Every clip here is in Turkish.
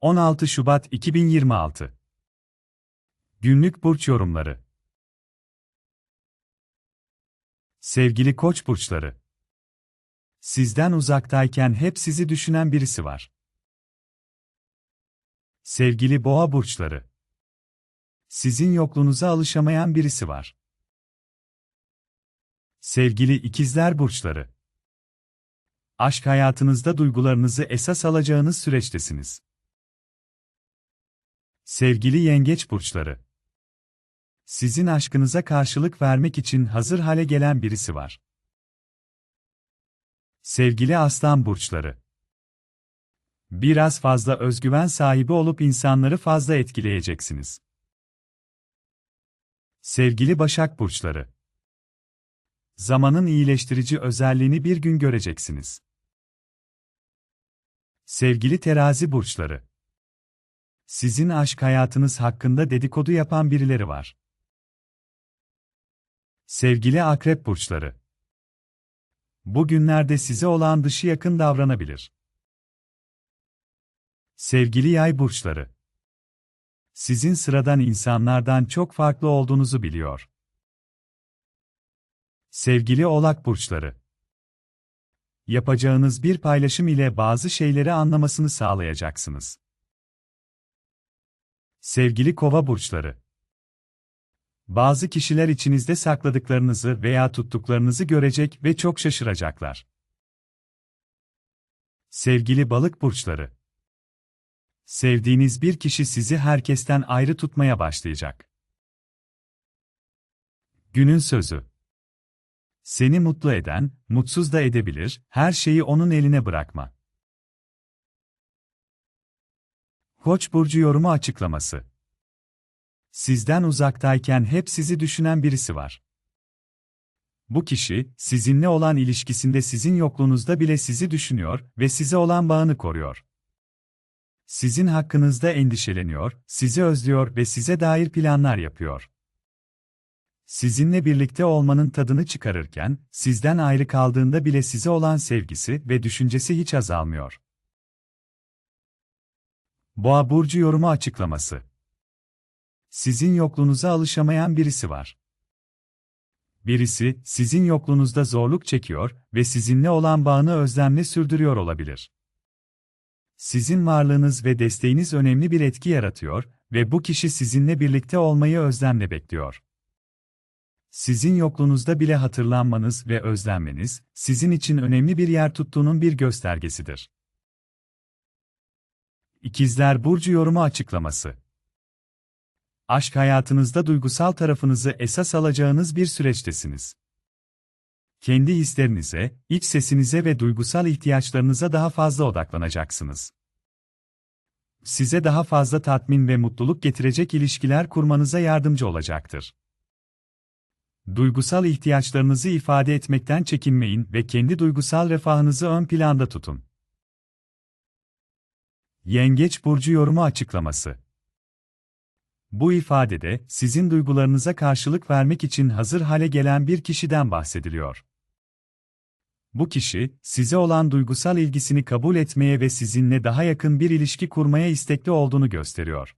16 Şubat 2026 Günlük burç yorumları Sevgili Koç burçları Sizden uzaktayken hep sizi düşünen birisi var. Sevgili Boğa burçları Sizin yokluğunuza alışamayan birisi var. Sevgili ikizler burçları. Aşk hayatınızda duygularınızı esas alacağınız süreçtesiniz. Sevgili yengeç burçları. Sizin aşkınıza karşılık vermek için hazır hale gelen birisi var. Sevgili aslan burçları. Biraz fazla özgüven sahibi olup insanları fazla etkileyeceksiniz. Sevgili Başak burçları. Zamanın iyileştirici özelliğini bir gün göreceksiniz. Sevgili terazi burçları. Sizin aşk hayatınız hakkında dedikodu yapan birileri var. Sevgili akrep burçları. Bugünlerde size olan dışı yakın davranabilir. Sevgili yay burçları. Sizin sıradan insanlardan çok farklı olduğunuzu biliyor. Sevgili Oğlak burçları. Yapacağınız bir paylaşım ile bazı şeyleri anlamasını sağlayacaksınız. Sevgili Kova burçları. Bazı kişiler içinizde sakladıklarınızı veya tuttuklarınızı görecek ve çok şaşıracaklar. Sevgili Balık burçları. Sevdiğiniz bir kişi sizi herkesten ayrı tutmaya başlayacak. Günün sözü seni mutlu eden, mutsuz da edebilir, her şeyi onun eline bırakma. Koç burcu yorumu açıklaması. Sizden uzaktayken hep sizi düşünen birisi var. Bu kişi, sizinle olan ilişkisinde sizin yokluğunuzda bile sizi düşünüyor ve size olan bağını koruyor. Sizin hakkınızda endişeleniyor, sizi özlüyor ve size dair planlar yapıyor. Sizinle birlikte olmanın tadını çıkarırken, sizden ayrı kaldığında bile size olan sevgisi ve düşüncesi hiç azalmıyor. Boğa burcu yorumu açıklaması. Sizin yokluğunuza alışamayan birisi var. Birisi, sizin yokluğunuzda zorluk çekiyor ve sizinle olan bağını özlemle sürdürüyor olabilir. Sizin varlığınız ve desteğiniz önemli bir etki yaratıyor ve bu kişi sizinle birlikte olmayı özlemle bekliyor. Sizin yokluğunuzda bile hatırlanmanız ve özlenmeniz, sizin için önemli bir yer tuttuğunun bir göstergesidir. İkizler Burcu yorumu açıklaması Aşk hayatınızda duygusal tarafınızı esas alacağınız bir süreçtesiniz. Kendi hislerinize, iç sesinize ve duygusal ihtiyaçlarınıza daha fazla odaklanacaksınız. Size daha fazla tatmin ve mutluluk getirecek ilişkiler kurmanıza yardımcı olacaktır. Duygusal ihtiyaçlarınızı ifade etmekten çekinmeyin ve kendi duygusal refahınızı ön planda tutun. Yengeç burcu yorumu açıklaması. Bu ifadede sizin duygularınıza karşılık vermek için hazır hale gelen bir kişiden bahsediliyor. Bu kişi, size olan duygusal ilgisini kabul etmeye ve sizinle daha yakın bir ilişki kurmaya istekli olduğunu gösteriyor.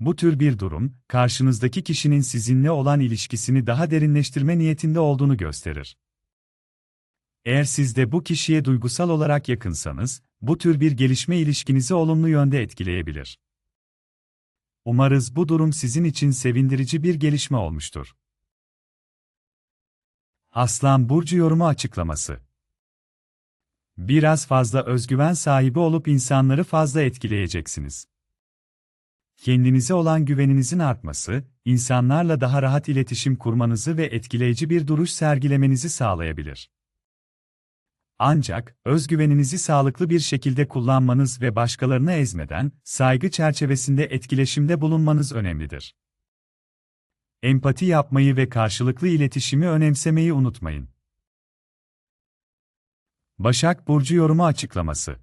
Bu tür bir durum, karşınızdaki kişinin sizinle olan ilişkisini daha derinleştirme niyetinde olduğunu gösterir. Eğer siz de bu kişiye duygusal olarak yakınsanız, bu tür bir gelişme ilişkinizi olumlu yönde etkileyebilir. Umarız bu durum sizin için sevindirici bir gelişme olmuştur. Aslan Burcu yorumu açıklaması Biraz fazla özgüven sahibi olup insanları fazla etkileyeceksiniz. Kendinize olan güveninizin artması, insanlarla daha rahat iletişim kurmanızı ve etkileyici bir duruş sergilemenizi sağlayabilir. Ancak, özgüveninizi sağlıklı bir şekilde kullanmanız ve başkalarını ezmeden, saygı çerçevesinde etkileşimde bulunmanız önemlidir. Empati yapmayı ve karşılıklı iletişimi önemsemeyi unutmayın. Başak Burcu yorumu açıklaması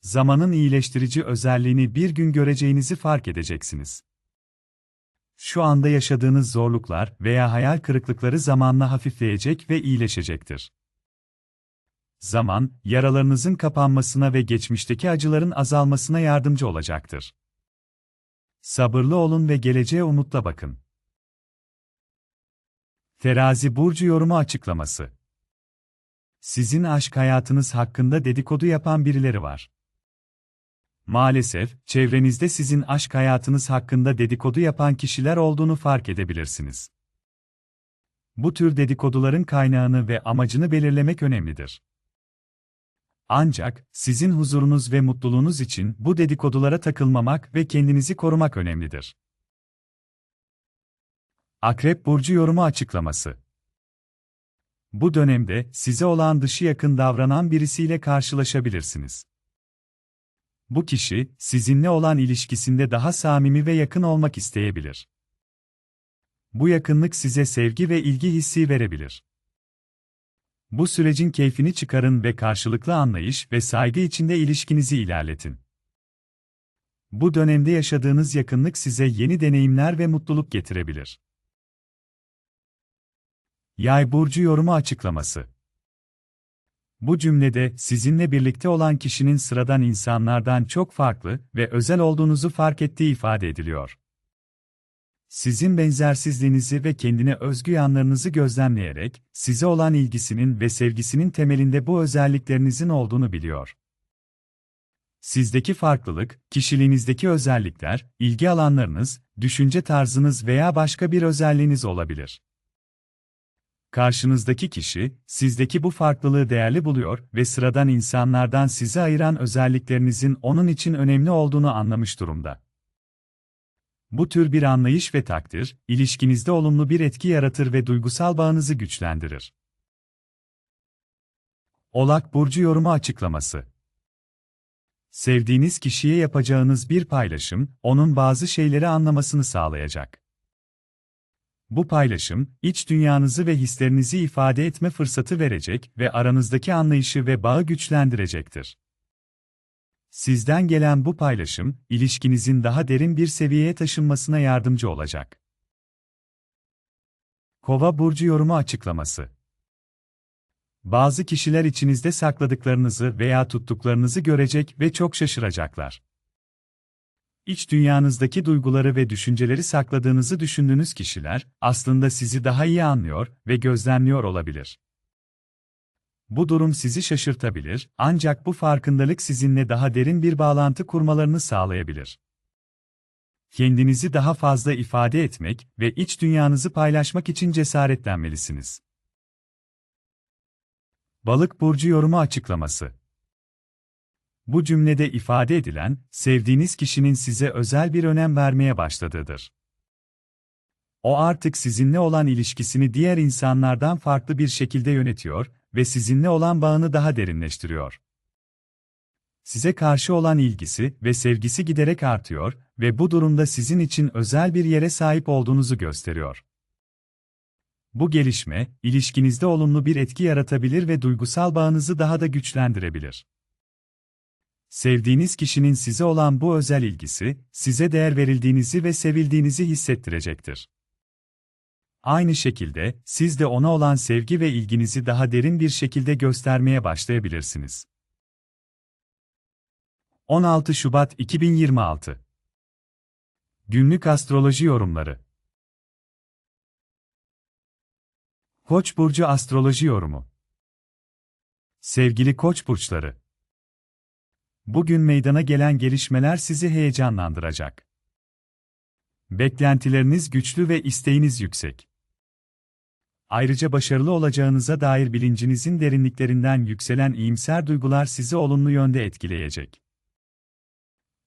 Zamanın iyileştirici özelliğini bir gün göreceğinizi fark edeceksiniz. Şu anda yaşadığınız zorluklar veya hayal kırıklıkları zamanla hafifleyecek ve iyileşecektir. Zaman, yaralarınızın kapanmasına ve geçmişteki acıların azalmasına yardımcı olacaktır. Sabırlı olun ve geleceğe umutla bakın. Terazi burcu yorumu açıklaması. Sizin aşk hayatınız hakkında dedikodu yapan birileri var. Maalesef, çevrenizde sizin aşk hayatınız hakkında dedikodu yapan kişiler olduğunu fark edebilirsiniz. Bu tür dedikoduların kaynağını ve amacını belirlemek önemlidir. Ancak, sizin huzurunuz ve mutluluğunuz için bu dedikodulara takılmamak ve kendinizi korumak önemlidir. Akrep Burcu Yorumu Açıklaması Bu dönemde, size olan dışı yakın davranan birisiyle karşılaşabilirsiniz. Bu kişi, sizinle olan ilişkisinde daha samimi ve yakın olmak isteyebilir. Bu yakınlık size sevgi ve ilgi hissi verebilir. Bu sürecin keyfini çıkarın ve karşılıklı anlayış ve saygı içinde ilişkinizi ilerletin. Bu dönemde yaşadığınız yakınlık size yeni deneyimler ve mutluluk getirebilir. Yay burcu yorumu açıklaması. Bu cümlede sizinle birlikte olan kişinin sıradan insanlardan çok farklı ve özel olduğunuzu fark ettiği ifade ediliyor. Sizin benzersizliğinizi ve kendine özgü yanlarınızı gözlemleyerek, size olan ilgisinin ve sevgisinin temelinde bu özelliklerinizin olduğunu biliyor. Sizdeki farklılık, kişiliğinizdeki özellikler, ilgi alanlarınız, düşünce tarzınız veya başka bir özelliğiniz olabilir. Karşınızdaki kişi, sizdeki bu farklılığı değerli buluyor ve sıradan insanlardan sizi ayıran özelliklerinizin onun için önemli olduğunu anlamış durumda. Bu tür bir anlayış ve takdir, ilişkinizde olumlu bir etki yaratır ve duygusal bağınızı güçlendirir. Olak Burcu Yorumu Açıklaması Sevdiğiniz kişiye yapacağınız bir paylaşım, onun bazı şeyleri anlamasını sağlayacak. Bu paylaşım, iç dünyanızı ve hislerinizi ifade etme fırsatı verecek ve aranızdaki anlayışı ve bağı güçlendirecektir. Sizden gelen bu paylaşım, ilişkinizin daha derin bir seviyeye taşınmasına yardımcı olacak. Kova burcu yorumu açıklaması. Bazı kişiler içinizde sakladıklarınızı veya tuttuklarınızı görecek ve çok şaşıracaklar. İç dünyanızdaki duyguları ve düşünceleri sakladığınızı düşündüğünüz kişiler aslında sizi daha iyi anlıyor ve gözlemliyor olabilir. Bu durum sizi şaşırtabilir, ancak bu farkındalık sizinle daha derin bir bağlantı kurmalarını sağlayabilir. Kendinizi daha fazla ifade etmek ve iç dünyanızı paylaşmak için cesaretlenmelisiniz. Balık burcu yorumu açıklaması. Bu cümlede ifade edilen, sevdiğiniz kişinin size özel bir önem vermeye başladığıdır. O artık sizinle olan ilişkisini diğer insanlardan farklı bir şekilde yönetiyor ve sizinle olan bağını daha derinleştiriyor. Size karşı olan ilgisi ve sevgisi giderek artıyor ve bu durumda sizin için özel bir yere sahip olduğunuzu gösteriyor. Bu gelişme, ilişkinizde olumlu bir etki yaratabilir ve duygusal bağınızı daha da güçlendirebilir. Sevdiğiniz kişinin size olan bu özel ilgisi, size değer verildiğinizi ve sevildiğinizi hissettirecektir. Aynı şekilde, siz de ona olan sevgi ve ilginizi daha derin bir şekilde göstermeye başlayabilirsiniz. 16 Şubat 2026 Günlük Astroloji Yorumları Koç burcu astroloji yorumu. Sevgili Koç burçları. Bugün meydana gelen gelişmeler sizi heyecanlandıracak. Beklentileriniz güçlü ve isteğiniz yüksek. Ayrıca başarılı olacağınıza dair bilincinizin derinliklerinden yükselen iyimser duygular sizi olumlu yönde etkileyecek.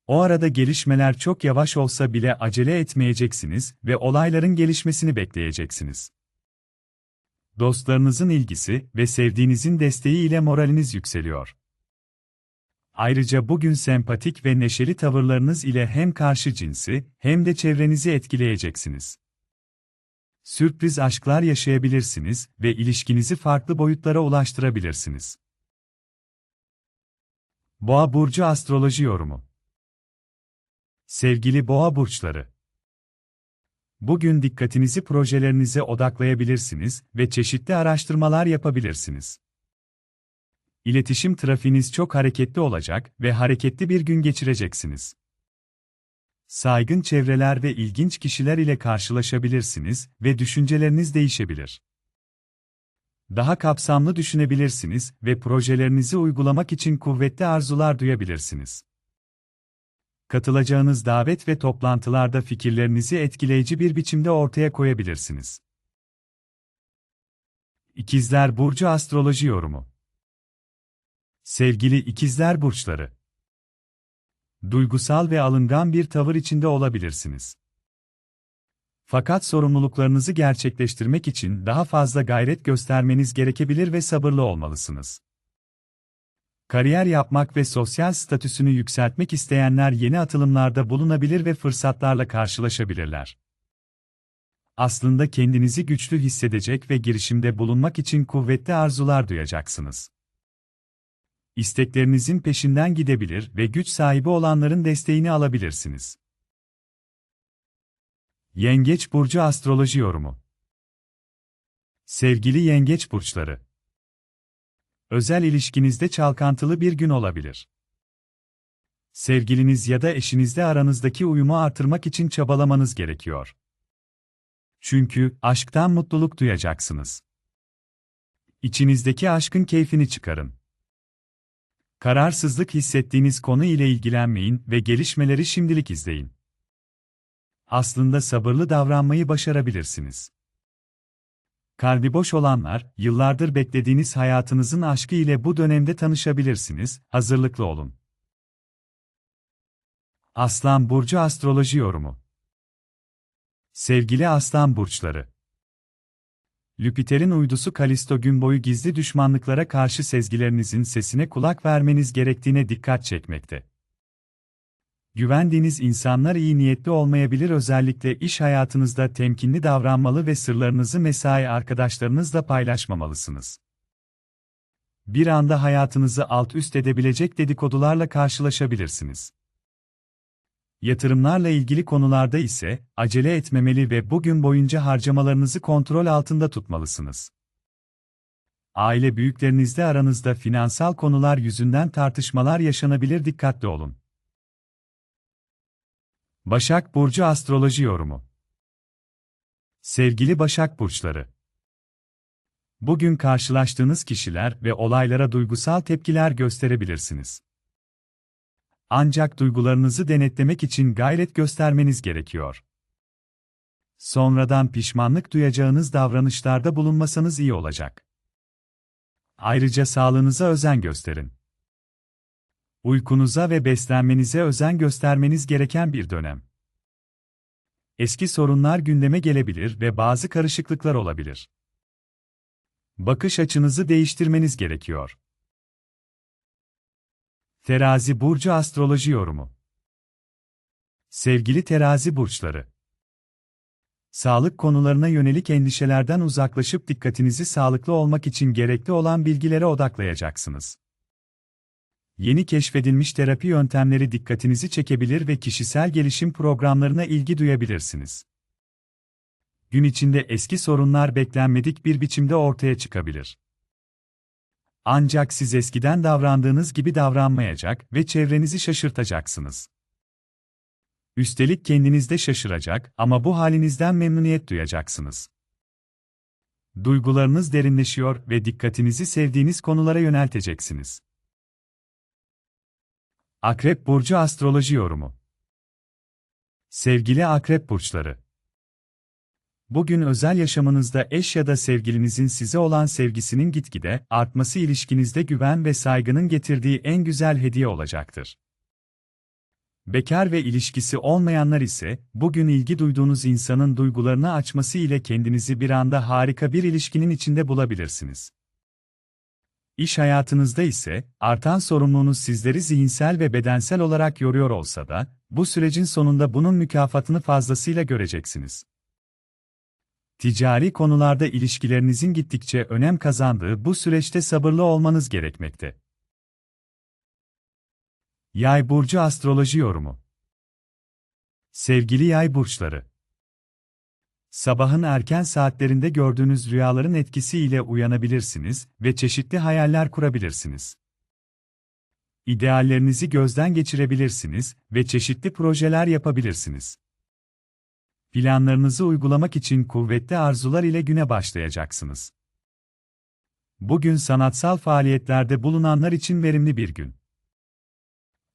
O arada gelişmeler çok yavaş olsa bile acele etmeyeceksiniz ve olayların gelişmesini bekleyeceksiniz. Dostlarınızın ilgisi ve sevdiğinizin desteği ile moraliniz yükseliyor. Ayrıca bugün sempatik ve neşeli tavırlarınız ile hem karşı cinsi hem de çevrenizi etkileyeceksiniz. Sürpriz aşklar yaşayabilirsiniz ve ilişkinizi farklı boyutlara ulaştırabilirsiniz. Boğa burcu astroloji yorumu. Sevgili Boğa burçları, Bugün dikkatinizi projelerinize odaklayabilirsiniz ve çeşitli araştırmalar yapabilirsiniz. İletişim trafiğiniz çok hareketli olacak ve hareketli bir gün geçireceksiniz. Saygın çevreler ve ilginç kişiler ile karşılaşabilirsiniz ve düşünceleriniz değişebilir. Daha kapsamlı düşünebilirsiniz ve projelerinizi uygulamak için kuvvetli arzular duyabilirsiniz. Katılacağınız davet ve toplantılarda fikirlerinizi etkileyici bir biçimde ortaya koyabilirsiniz. İkizler Burcu Astroloji Yorumu Sevgili İkizler Burçları Duygusal ve alıngan bir tavır içinde olabilirsiniz. Fakat sorumluluklarınızı gerçekleştirmek için daha fazla gayret göstermeniz gerekebilir ve sabırlı olmalısınız. Kariyer yapmak ve sosyal statüsünü yükseltmek isteyenler yeni atılımlarda bulunabilir ve fırsatlarla karşılaşabilirler. Aslında kendinizi güçlü hissedecek ve girişimde bulunmak için kuvvetli arzular duyacaksınız. İsteklerinizin peşinden gidebilir ve güç sahibi olanların desteğini alabilirsiniz. Yengeç burcu astroloji yorumu. Sevgili yengeç burçları. Özel ilişkinizde çalkantılı bir gün olabilir. Sevgiliniz ya da eşinizle aranızdaki uyumu artırmak için çabalamanız gerekiyor. Çünkü aşktan mutluluk duyacaksınız. İçinizdeki aşkın keyfini çıkarın. Kararsızlık hissettiğiniz konu ile ilgilenmeyin ve gelişmeleri şimdilik izleyin. Aslında sabırlı davranmayı başarabilirsiniz. Kalbi boş olanlar, yıllardır beklediğiniz hayatınızın aşkı ile bu dönemde tanışabilirsiniz, hazırlıklı olun. Aslan Burcu Astroloji Yorumu Sevgili Aslan Burçları Lüpiter'in uydusu Kalisto gün boyu gizli düşmanlıklara karşı sezgilerinizin sesine kulak vermeniz gerektiğine dikkat çekmekte. Güvendiğiniz insanlar iyi niyetli olmayabilir özellikle iş hayatınızda temkinli davranmalı ve sırlarınızı mesai arkadaşlarınızla paylaşmamalısınız. Bir anda hayatınızı alt üst edebilecek dedikodularla karşılaşabilirsiniz. Yatırımlarla ilgili konularda ise acele etmemeli ve bugün boyunca harcamalarınızı kontrol altında tutmalısınız. Aile büyüklerinizle aranızda finansal konular yüzünden tartışmalar yaşanabilir dikkatli olun. Başak Burcu Astroloji Yorumu Sevgili Başak Burçları Bugün karşılaştığınız kişiler ve olaylara duygusal tepkiler gösterebilirsiniz. Ancak duygularınızı denetlemek için gayret göstermeniz gerekiyor. Sonradan pişmanlık duyacağınız davranışlarda bulunmasanız iyi olacak. Ayrıca sağlığınıza özen gösterin. Uykunuza ve beslenmenize özen göstermeniz gereken bir dönem. Eski sorunlar gündeme gelebilir ve bazı karışıklıklar olabilir. Bakış açınızı değiştirmeniz gerekiyor. Terazi burcu astroloji yorumu. Sevgili terazi burçları. Sağlık konularına yönelik endişelerden uzaklaşıp dikkatinizi sağlıklı olmak için gerekli olan bilgilere odaklayacaksınız. Yeni keşfedilmiş terapi yöntemleri dikkatinizi çekebilir ve kişisel gelişim programlarına ilgi duyabilirsiniz. Gün içinde eski sorunlar beklenmedik bir biçimde ortaya çıkabilir. Ancak siz eskiden davrandığınız gibi davranmayacak ve çevrenizi şaşırtacaksınız. Üstelik kendiniz de şaşıracak ama bu halinizden memnuniyet duyacaksınız. Duygularınız derinleşiyor ve dikkatinizi sevdiğiniz konulara yönelteceksiniz. Akrep Burcu Astroloji Yorumu Sevgili Akrep Burçları Bugün özel yaşamınızda eş ya da sevgilinizin size olan sevgisinin gitgide artması ilişkinizde güven ve saygının getirdiği en güzel hediye olacaktır. Bekar ve ilişkisi olmayanlar ise, bugün ilgi duyduğunuz insanın duygularını açması ile kendinizi bir anda harika bir ilişkinin içinde bulabilirsiniz. İş hayatınızda ise, artan sorumluluğunuz sizleri zihinsel ve bedensel olarak yoruyor olsa da, bu sürecin sonunda bunun mükafatını fazlasıyla göreceksiniz. Ticari konularda ilişkilerinizin gittikçe önem kazandığı bu süreçte sabırlı olmanız gerekmekte. Yay burcu astroloji yorumu. Sevgili Yay burçları. Sabahın erken saatlerinde gördüğünüz rüyaların etkisiyle uyanabilirsiniz ve çeşitli hayaller kurabilirsiniz. İdeallerinizi gözden geçirebilirsiniz ve çeşitli projeler yapabilirsiniz. Planlarınızı uygulamak için kuvvetli arzular ile güne başlayacaksınız. Bugün sanatsal faaliyetlerde bulunanlar için verimli bir gün.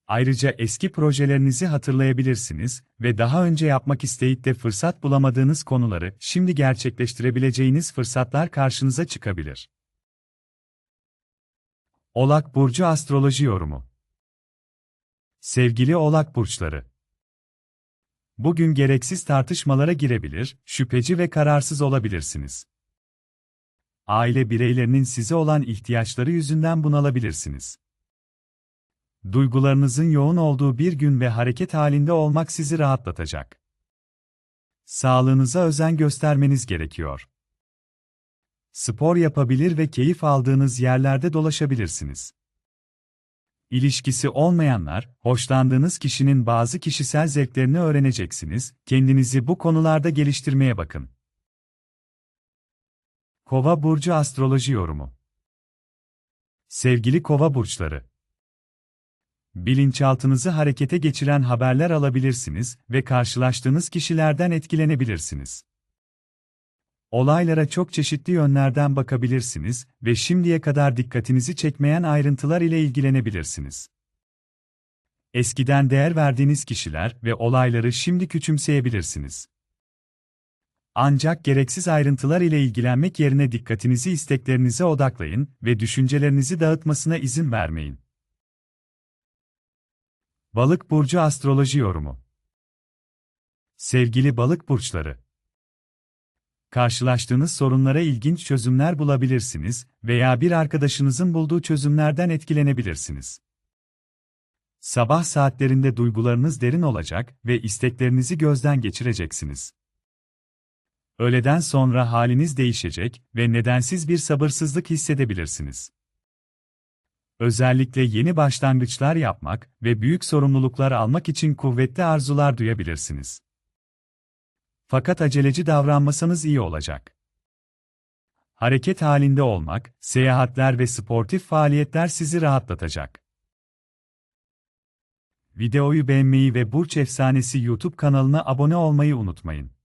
Ayrıca eski projelerinizi hatırlayabilirsiniz ve daha önce yapmak isteyip de fırsat bulamadığınız konuları şimdi gerçekleştirebileceğiniz fırsatlar karşınıza çıkabilir. Oğlak Burcu Astroloji Yorumu Sevgili Oğlak Burçları Bugün gereksiz tartışmalara girebilir, şüpheci ve kararsız olabilirsiniz. Aile bireylerinin size olan ihtiyaçları yüzünden bunalabilirsiniz. Duygularınızın yoğun olduğu bir gün ve hareket halinde olmak sizi rahatlatacak. Sağlığınıza özen göstermeniz gerekiyor. Spor yapabilir ve keyif aldığınız yerlerde dolaşabilirsiniz. İlişkisi olmayanlar, hoşlandığınız kişinin bazı kişisel zevklerini öğreneceksiniz, kendinizi bu konularda geliştirmeye bakın. Kova Burcu Astroloji Yorumu Sevgili Kova Burçları Bilinçaltınızı harekete geçiren haberler alabilirsiniz ve karşılaştığınız kişilerden etkilenebilirsiniz. Olaylara çok çeşitli yönlerden bakabilirsiniz ve şimdiye kadar dikkatinizi çekmeyen ayrıntılar ile ilgilenebilirsiniz. Eskiden değer verdiğiniz kişiler ve olayları şimdi küçümseyebilirsiniz. Ancak gereksiz ayrıntılar ile ilgilenmek yerine dikkatinizi isteklerinize odaklayın ve düşüncelerinizi dağıtmasına izin vermeyin. Balık burcu astroloji yorumu. Sevgili balık burçları, karşılaştığınız sorunlara ilginç çözümler bulabilirsiniz veya bir arkadaşınızın bulduğu çözümlerden etkilenebilirsiniz. Sabah saatlerinde duygularınız derin olacak ve isteklerinizi gözden geçireceksiniz. Öğleden sonra haliniz değişecek ve nedensiz bir sabırsızlık hissedebilirsiniz. Özellikle yeni başlangıçlar yapmak ve büyük sorumluluklar almak için kuvvetli arzular duyabilirsiniz. Fakat aceleci davranmasanız iyi olacak. Hareket halinde olmak, seyahatler ve sportif faaliyetler sizi rahatlatacak. Videoyu beğenmeyi ve Burç Efsanesi YouTube kanalına abone olmayı unutmayın.